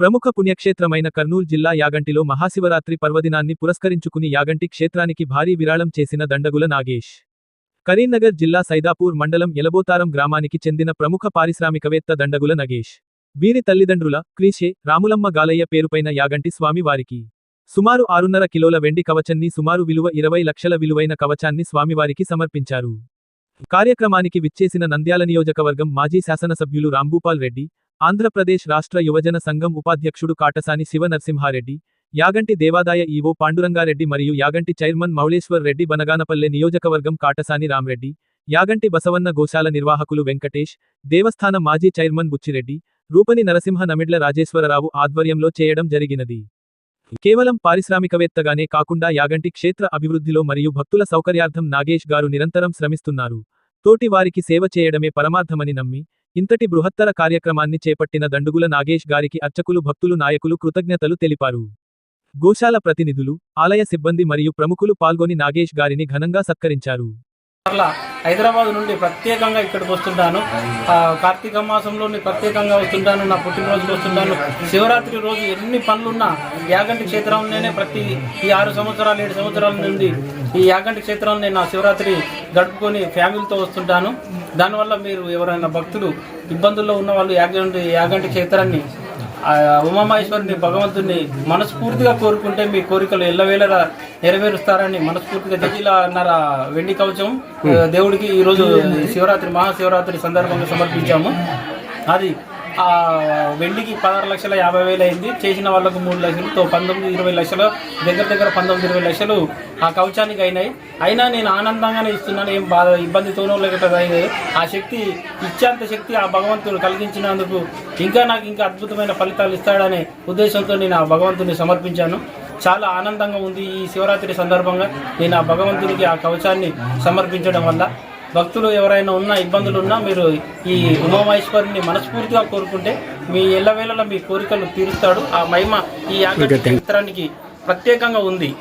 ప్రముఖ పుణ్యక్షేత్రమైన కర్నూలు జిల్లా యాగంటిలో మహాశివరాత్రి పర్వదినాన్ని పురస్కరించుకుని యాగంటి క్షేత్రానికి భారీ విరాళం చేసిన దండగుల నాగేష్. కరీంనగర్ జిల్లా సైదాపూర్ మండలం ఎలబోతారం గ్రామానికి చెందిన ప్రముఖ పారిశ్రామికవేత్త దండగుల నగేష్. వీరి తల్లిదండ్రుల క్రీషే రాములమ్మ గాలయ్య పేరుపైన యాగంటి స్వామి వారికి. సుమారు ఆరున్నర కిలోల వెండి కవచాన్ని సుమారు విలువ ఇరవై లక్షల విలువైన కవచాన్ని స్వామివారికి సమర్పించారు. కార్యక్రమానికి విచ్చేసిన నంద్యాల నియోజకవర్గం మాజీ శాసనసభ్యులు రాంభూపాల్ రెడ్డి ఆంధ్రప్రదేశ్ రాష్ట్ర యువజన సంఘం ఉపాధ్యక్షుడు కాటసాని శివ నరసింహారెడ్డి యాగంటి దేవాదాయ ఈవో పాండురంగారెడ్డి మరియు యాగంటి చైర్మన్ మౌళేశ్వర్ రెడ్డి బనగానపల్లె నియోజకవర్గం కాటసాని రామ్రెడ్డి యాగంటి బసవన్న గోశాల నిర్వాహకులు వెంకటేష్ దేవస్థాన మాజీ చైర్మన్ బుచ్చిరెడ్డి రూపని నరసింహ నమిడ్ల రాజేశ్వరరావు ఆధ్వర్యంలో చేయడం జరిగినది. కేవలం పారిశ్రామికవేత్తగానే కాకుండా యాగంటి క్షేత్ర అభివృద్ధిలో మరియు భక్తుల సౌకర్యార్థం నాగేష్ గారు నిరంతరం శ్రమిస్తున్నారు. తోటి వారికి సేవ చేయడమే పరమార్థమని నమ్మి ఇంతటి బృహత్తర కార్యక్రమాన్ని చేపట్టిన దండుగుల నాగేష్ గారికి అర్చకులు భక్తులు నాయకులు కృతజ్ఞతలు తెలిపారు. గోశాల ప్రతినిధులు ఆలయ సిబ్బంది మరియు ప్రముఖులు పాల్గొని నాగేష్ గారిని ఘనంగా సత్కరించారు. హైదరాబాద్ నుండి ప్రత్యేకంగా ఇక్కడికి వస్తుంటాను. కార్తీక మాసంలోని ప్రత్యేకంగా వస్తుంటాను నా పుట్టినరోజుకి వస్తుంటాను. శివరాత్రి రోజు ఎన్ని పనులున్నా యాగంటి క్షేత్రంలోనే ప్రతి ఈ ఆరు సంవత్సరాలు ఏడు సంవత్సరాల నుండి ఈ యాగంటి క్షేత్రాన్ని నేను నా శివరాత్రి గడుపుకొని ఫ్యామిలీతో వస్తుంటాను. దానివల్ల మీరు ఎవరైనా భక్తులు ఇబ్బందుల్లో ఉన్న వాళ్ళు యాగంటి యాగంటి క్షేత్రాన్ని ఉమామహేశ్వరుని భగవంతుని మనస్ఫూర్తిగా కోరుకుంటే మీ కోరికలు ఎల్లవేళలా నెరవేరుస్తారని మనస్ఫూర్తిగా జగిలన్నర వెండి కవచం దేవుడికి ఈరోజు శివరాత్రి మహాశివరాత్రి సందర్భంగా సమర్పించాము. అది వెండికి పదహారు లక్షల యాభై వేలు అయింది. చేసిన వాళ్ళకు మూడు లక్షలు తో పంతొమ్మిది ఇరవై లక్షలు దగ్గర దగ్గర పంతొమ్మిది ఇరవై లక్షలు ఆ కవచానికి అయినాయి. అయినా నేను ఆనందంగానే ఇస్తున్నాను ఏం బాధ ఇబ్బందితోనో లేకపోతే ఆ శక్తి ఇచ్చేంత శక్తి ఆ భగవంతుడు కలిగించినందుకు ఇంకా నాకు ఇంకా అద్భుతమైన ఫలితాలు ఇస్తాడనే ఉద్దేశంతో నేను ఆ భగవంతుని సమర్పించాను. చాలా ఆనందంగా ఉంది ఈ శివరాత్రి సందర్భంగా. నేను ఆ భగవంతునికి ఆ కవచాన్ని సమర్పించడం వల్ల. భక్తులు ఎవరైనా ఉన్నా ఇబ్బందులు ఉన్నా మీరు ఈ ఉమామహేశ్వరుని మనస్ఫూర్తిగా కోరుకుంటే మీ ఎల్లవేళలా మీ కోరికలు తీరుస్తాడు. ఆ మహిమ ఈ యాగ చిత్రానికి ప్రత్యేకంగా ఉంది.